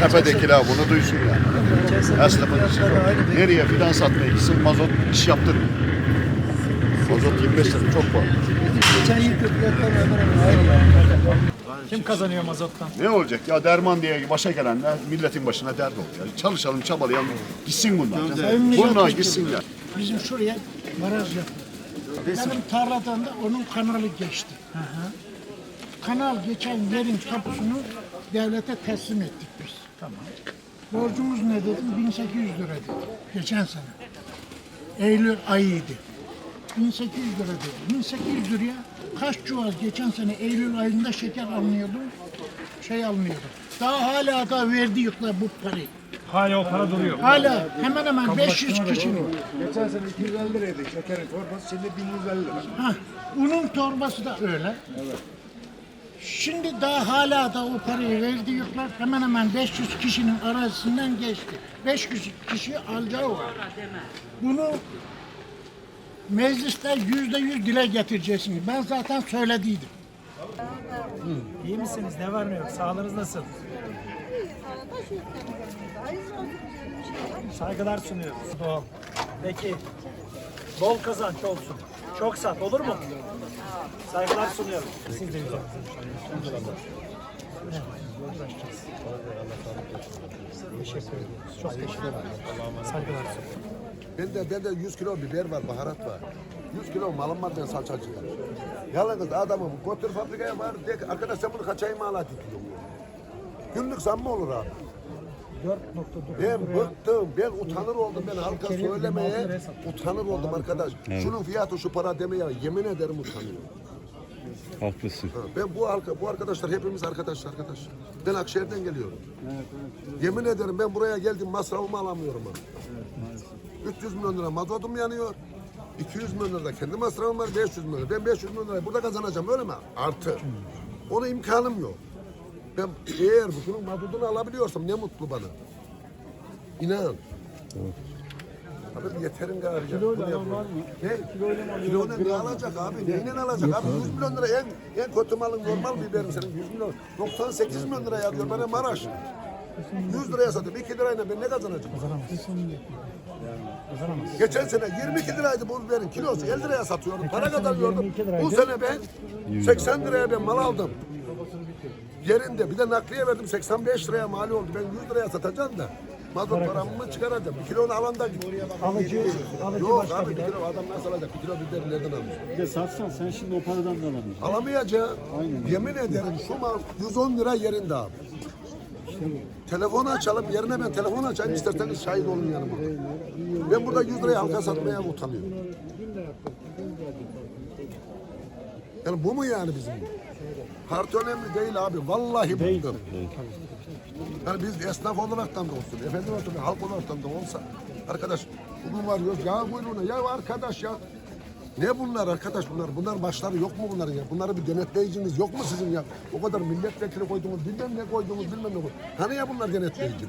tepedekiler bunu duysun yani. Esnafın içi. Nereye fidan satmaya gitsin mazot iş yaptırmıyor. Mazot 25 lira çok pahalı. Geçen hemen hemen yani. Kim kazanıyor mazottan? Ne olacak ya derman diye başa gelenler milletin başına dert oluyor. Çalışalım çabalayalım gitsin bunlar. Bunlar gitsinler. Bizim şuraya baraj yapıldı. Benim tarladan da onun kanalı geçti. Kanal geçen yerin tapusunu devlete teslim ettik. Tamam. Borcumuz ne dedim? 1800 lira dedi. Geçen sene. Eylül ayıydı. 1800 lira dedi. 1800 liraya kaç çuval geçen sene Eylül ayında şeker alınıyordu. Şey alınıyordu. Daha hala da verdi yükle bu parayı. Hala o para duruyor. Hala hemen hemen 500 kişinin. Geçen sene 250 liraydı şekerin torbası, şimdi 1150 lira. Ha, unun torbası da öyle. Şimdi daha hala da o parayı verdi yükler hemen hemen 500 kişinin arasından geçti. 500 kişi alacağı var. Bunu mecliste yüzde yüz dile getireceksin. Ben zaten söylediydim. İyi misiniz? Ne var ne yok? Sağlığınız nasıl? Saygılar sunuyoruz. Doğal. Peki. Bol kazanç olsun. Çok sat olur mu? Saygılar sunuyorum. Siz de güzel. Çok teşekkür ederim. Saygılar sunuyorum. Bende, bende 100 kilo biber var, baharat var. 100 kilo malım var ben salçacıyım. Yalnız adamım götür fabrikaya var. De arkadaş sen bunu kaç ay mal diyor. Günlük zam mı olur abi? 4.9 Ben bıktım, ben utanır oldum. Ben halka söylemeye utanır oldum arkadaş. Şunun fiyatı şu para demeye yemin ederim utanıyorum. Haklısın. Ha, Ben bu halka, bu arkadaşlar hepimiz arkadaş arkadaş. Ben Akşehir'den geliyorum. Yemin ederim ben buraya geldim masrafımı alamıyorum abi. 300 milyon lira mazotum yanıyor. 200 milyon lira kendi masrafım var 500 milyon lira. Ben 500 milyon lirayı burada kazanacağım öyle mi? Artı. Ona imkanım yok. Ben eğer bunun mazotunu alabiliyorsam ne mutlu bana. İnan. Abi yeterin gari. Kilo var mı? Ne? Kilo ne? Ne alacak abi? Neyle alacak abi? 100 milyon lira en, en kötü malın normal biberin senin 100 milyon. 98 milyon liraya alıyor bana Maraş. 100 liraya satıyor. 2 lirayla ben ne kazanacağım? Geçen sene 22 liraydı bu biberin kilosu 50 liraya satıyordum. Para kazanıyordum. Bu sene ben 80 liraya ben mal aldım. Yerinde bir de nakliye verdim 85 liraya mal oldu. Ben 100 liraya satacağım da. Mazot paramı çıkaracağım. Bir kilonu alanda. Alıcı, alıcı Yok başka abi bir bir de. kilo adam nasıl alacak? Bir kilo biberi nereden alacak? Bir de satsan sen şimdi o paradan da alamayacaksın. Alamayacak. Yemin ederim şu mal 110 lira yerinde abi. Telefonu açalım yerine ben telefon açayım isterseniz şahit olun yanıma. Ben burada 100 liraya halka satmaya utanıyorum. Yani bu mu yani bizim? Parti önemli değil abi. Vallahi bıktım. Yani biz esnaf olaraktan da olsun, efendi olarak da, halk olaraktan da olsa arkadaş bugün var yok ya buyurun ya arkadaş ya ne bunlar arkadaş bunlar? Bunlar başları yok mu bunların ya? Bunları bir denetleyiciniz yok mu sizin ya? O kadar milletvekili koydunuz, bilmem ne koydunuz, bilmem ne koydunuz. Hani ya bunlar denetleyici?